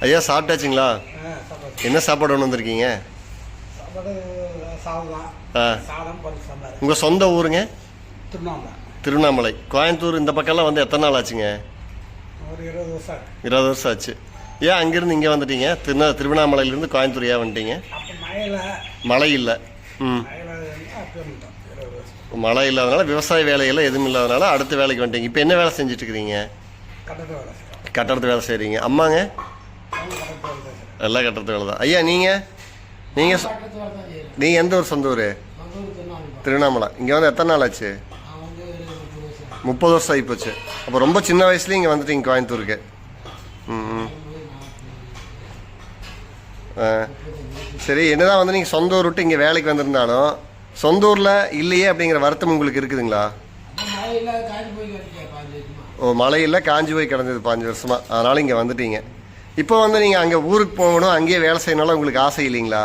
ஐயா சாப்பிட்டாச்சுங்களா? என்ன சாப்பாடு ஒன்று வந்திருக்கீங்க? உங்கள் சொந்த ஊருங்க? திருவண்ணாமலை. கோயம்புத்தூர் இந்த பக்கம்லாம் வந்து எத்தனை நாள் ஆச்சுங்க? ஒரு இருபது வருஷம் ஆச்சு. இருபது வருஷம் ஆச்சு. ஏன் அங்கேருந்து இங்கே வந்துட்டீங்க? திருநா திருவண்ணாமலையிலேருந்து கோயம்புத்தூர் ஏன் வந்துட்டீங்க? மழை இல்லை. ம். மழை இல்லாதனால விவசாய வேலையெல்லாம் எதுவும் இல்லாதனால அடுத்த வேலைக்கு வந்துட்டீங்க. இப்போ என்ன வேலை செஞ்சுட்டு இருக்கிறீங்க? கட்டடத்து வேலை செய்கிறீங்க அம்மாங்க? எல்லா செய்கிறோம் வேலை தான். ஐயா நீங்கள் நீங்கள் கட்டட நீங்கள் எந்த ஊர் சொந்த ஊர்? திருவண்ணாமலை. இங்கே வந்து எத்தனை நாள் ஆச்சு? முப்பது வருஷம் ஆகிப்போச்சு அப்போ ரொம்ப சின்ன வயசுலேயே இங்கே வந்துட்டீங்க கோயம்புத்தூருக்கு. ம் ஆ. சரி என்னதான் வந்து நீங்கள் சொந்த ஊர் விட்டு இங்கே வேலைக்கு வந்திருந்தாலும் சொந்த ஊரில் இல்லையே அப்படிங்கிற வருத்தம் உங்களுக்கு இருக்குதுங்களா? ஓ மழையில் காஞ்சி போய் கிடந்தது பாஞ்சு வருஷமா. அதனால் இங்கே வந்துட்டீங்க. இப்போ வந்து நீங்கள் அங்கே ஊருக்கு போகணும் அங்கேயே வேலை செய்யணும்லாம் உங்களுக்கு ஆசை இல்லைங்களா?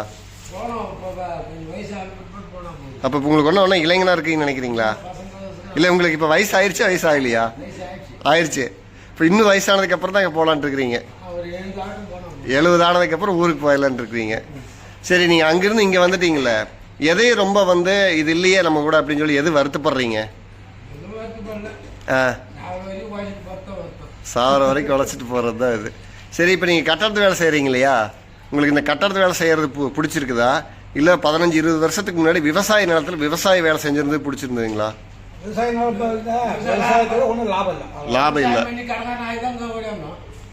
அப்போ உங்களுக்கு ஒன்றும் ஒன்றும் இளைஞனாக இருக்கீங்கன்னு நினைக்கிறீங்களா? இல்லை உங்களுக்கு இப்போ வயசு ஆயிடுச்சு வயசு ஆகலையா ஆயிடுச்சு இப்போ இன்னும் வயசானதுக்கு அப்புறம் தான் இங்கே போகலான்ட்டு இருக்கிறீங்க. எழுபது ஆனதுக்கப்புறம் ஊருக்கு போயிடலான்னு இருக்கிறீங்க. சரி நீங்கள் அங்கேருந்து இங்கே வந்துட்டீங்களே எதையும் ரொம்ப வந்து இது இல்லையே நம்ம கூட அப்படின்னு சொல்லி எது வருத்தப்படுறீங்க? ஆ. சாவர வரைக்கும் உழைச்சிட்டு போகிறது தான் இது. சரி இப்போ நீங்கள் கட்டடத்து வேலை செய்கிறீங்க இல்லையா உங்களுக்கு இந்த கட்டடத்து வேலை செய்கிறது பு பிடிச்சிருக்குதா? இல்லை பதினஞ்சு இருபது வருஷத்துக்கு முன்னாடி விவசாய நிலத்தில் விவசாய வேலை செஞ்சிருந்து பிடிச்சிருந்ததுங்களா? லாபம் இல்லை.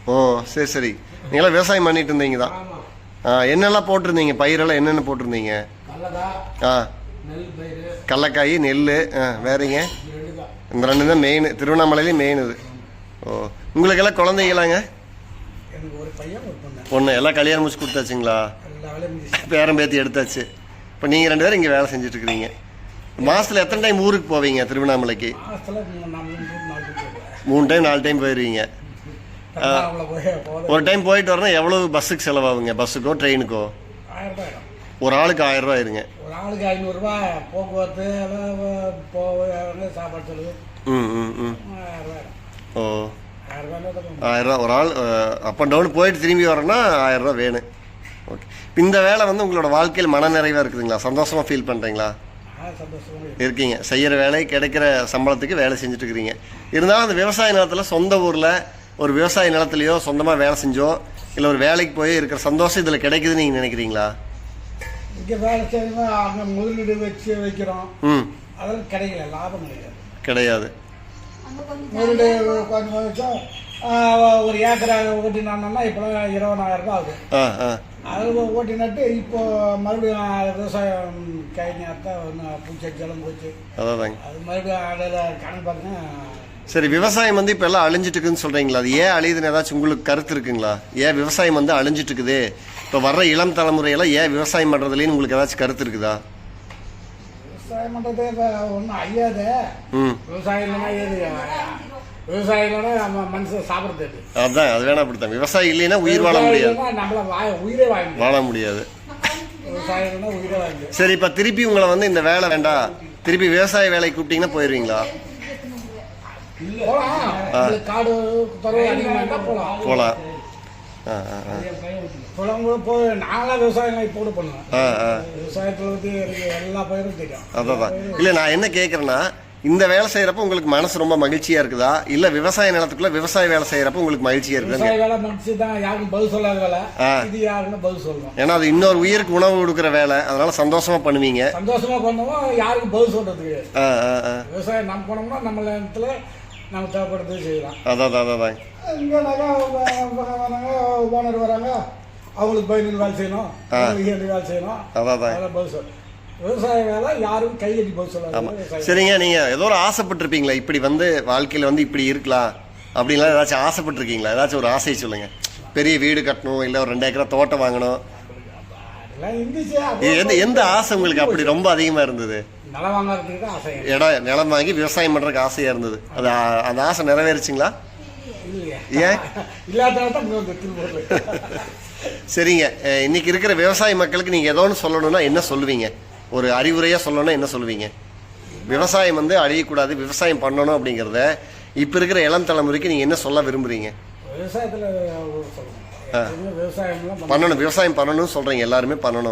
ஓ சரி சரி. நீங்களாம் விவசாயம் பண்ணிட்டு இருந்தீங்க தான். ஆ என்னெல்லாம் போட்டிருந்தீங்க? பயிரெல்லாம் என்னென்ன போட்டிருந்தீங்க? ஆ. நெல் பயிர் கடலக்காய் நெல் ஆ வேறங்க இந்த ரெண்டு தான் மெயின் திருவண்ணாமலையிலேயும் மெயின் இது. ஓ உங்களுக்கெல்லாம் குழந்தைங்களாங்க எனக்கு ஒரு பையன் ஒரு பொண்ணு. எல்லாம் கல்யாணம் முடிச்சு கொடுத்தாச்சுங்களா? பேரம் பேத்தி எடுத்தாச்சு. இப்போ நீங்கள் ரெண்டு பேரும் இங்கே வேலை செஞ்சுட்டு இருக்கிறீங்க மாதத்தில் எத்தனை டைம் ஊருக்கு போவீங்க திருவண்ணாமலைக்கு? மூணு டைம் நாலு டைம் போயிடுவீங்க ஒரு டைம் போயிட்டு வரணும் எவ்வளோ பஸ்ஸுக்கு செலவாகுங்க? பஸ்ஸுக்கோ ட்ரெயினுக்கோ? ஒரு ஆளுக்கு ஆயிரம் ரூபாய் இருங்க ஒரு ஆளுக்கு ஐநூறுரூவா போக்குவரத்து சாப்பாடு செலவு ம் ம் ம். ஓ. ரூபா. ஒரு ஆள் அப் அண்ட் டவுன் போயிட்டு திரும்பி வரேன்னா ஆயிரம் ரூபா வேணும் ஓகே இந்த வேலை வந்து உங்களோட வாழ்க்கையில் மன நிறைவாக இருக்குதுங்களா சந்தோஷமாக ஃபீல் பண்ணுறீங்களா. இருக்கீங்க. செய்கிற வேலை கிடைக்கிற சம்பளத்துக்கு வேலை செஞ்சுட்டு இருக்கிறீங்க. இருந்தாலும் அந்த விவசாய நிலத்தில் சொந்த ஊரில் ஒரு விவசாய நிலத்துலையோ சொந்தமாக வேலை செஞ்சோ இல்லை ஒரு வேலைக்கு போய் இருக்கிற சந்தோஷம் இதில் கிடைக்குதுன்னு நீங்கள் நினைக்கிறீங்களா? இங்கே வேலை செய்யணும் அங்கே முதலீடு வச்சு வைக்கிறோம். ம். அதெல்லாம் கிடைக்கல லாபம் கிடையாது. கிடையாது. முதலீடு கொஞ்சம் ஆ, ஒரு ஏக்கரை ஓட்டினான்னா இப்போலாம் இருபதாயிரம் ரூபாய் ஆகுது. அது ஓட்டி நட்டு இப்போ மறுபடியும் விவசாயம் கை நேரத்தை பூச்செடிச்செல்லாம் போச்சு அது மறுபடியும் அதில் கணக்கு பார்த்தீங்கன்னா சரி விவசாயம் வந்து இப்போ எல்லாம் அழிஞ்சிட்டு இருக்குன்னு சொல்கிறீங்களா அது ஏன் அழியுதுன்னு ஏதாச்சும் உங்களுக்கு கருத்து இருக்குங்களா? ஏன் விவசாயம் வந்து அழிஞ்சிட்டு இருக்குது இப்போ வர்ற இளம் தலைமுறையெல்லாம் ஏன் விவசாயம் பண்ணுறதுலேன்னு உங்களுக்கு ஏதாச்சும் கருத்து இருக்குதா? விவசாயம் பண்ணுறது இப்போ ஒன்றும் விவசாயம் இல்லைன்னா ஏது? விவசாயம் இல்லைன்னா நம்ம மனுஷன் சாப்பிட்றது? அதான் அது வேணா அப்படித்தான். விவசாயம் இல்லைன்னா உயிர் வாழ முடியாது. நம்மள வாய உயிரே வாங்க வாழ முடியாது. விவசாயம் இல்லைன்னா உயிரே வாங்க சரி இப்போ திருப்பி உங்களை வந்து இந்த வேலை வேண்டாம். திருப்பி விவசாய வேலைக்கு கூப்பிட்டீங்கன்னா போயிடுவீங்களா போகலாம் காடு போகலாம் போகலாம் ஆ ஆ. ஆ போகலாம் போய் நாங்களாம் விவசாயம் இப்போ கூட பண்ணுவேன் ஆ ஆ. விவசாயத்தில் வந்து எனக்கு எல்லா பயிரும் தெரியும். அதான் இல்லை நான் என்ன கேட்குறேன்னா இந்த வேலை செய்கிறப்ப உங்களுக்கு மனசு ரொம்ப மகிழ்ச்சியாக இருக்குதா? இல்லை விவசாய நிலத்துக்குள்ள விவசாய வேலை செய்கிறப்ப உங்களுக்கு மகிழ்ச்சியாக இருக்குதா? விவசாய வேலை முடிச்சு தான் யாருக்கும் பதில் சொல்லாத வேலை. ஆ. இது யாருன்னு பதில் சொல்லணும். ஏன்னா அது இன்னொரு உயிருக்கு உணவு கொடுக்குற வேலை. அதனால சந்தோஷமா பண்ணுவீங்க. சந்தோஷமா பண்ணுவோம் யாருக்கும் பதில் சொல்றது கிடையாது. ஆ ஆ ஆ. விவசாயம் நம்ம நம்ம இடத்துல நம்ம தேவைப்படுறது செய்யலாம். அதான் அதான் அதான் இங்கேனாக்கா ஓனர் வராங்க அவங்களுக்கு பதினஞ்சு வேலை செய்யணும் ஏழு வேலை செய்யணும். அதான் அதான். பதில் விவசாய வேலை யாரும் கையெட்டி பதில் சொல்லாது. சரிங்க நீங்கள் ஏதோ ஒரு ஆசைப்பட்டிருப்பீங்களா இப்படி வந்து வாழ்க்கையில் வந்து இப்படி இருக்கலாம் அப்படின்லாம் ஏதாச்சும் ஆசைப்பட்டிருக்கீங்களா? ஏதாச்சும் ஒரு ஆசையை சொல்லுங்க. பெரிய வீடு கட்டணும் இல்லை ஒரு ரெண்டு ஏக்கரா தோட்டம் வாங்கணும். எந்த எந்த ஆசை உங்களுக்கு அப்படி ரொம்ப அதிகமாக இருந்தது? இடம் நிலம் வாங்கி விவசாயம் பண்ணுறதுக்கு ஆசையாக இருந்தது. அது அந்த ஆசை நிறைவேறுச்சுங்களா? ஏன்? சரிங்க. இன்னைக்கு இருக்கிற விவசாய மக்களுக்கு நீங்கள் ஏதோ ஒன்று சொல்லணும்னா என்ன சொல்லுவீங்க? ஒரு அறிவுரையாக சொல்லணும்னா என்ன சொல்லுவீங்க? விவசாயம் வந்து அழியக்கூடாது விவசாயம் பண்ணணும் அப்படிங்கிறத இப்போ இருக்கிற இளம் தலைமுறைக்கு நீங்கள் என்ன சொல்ல விரும்புறீங்க? விவசாயத்தில் பண்ணணும் விவசாயம் பண்ணணும்னு சொல்கிறீங்க எல்லாருமே பண்ணணும்.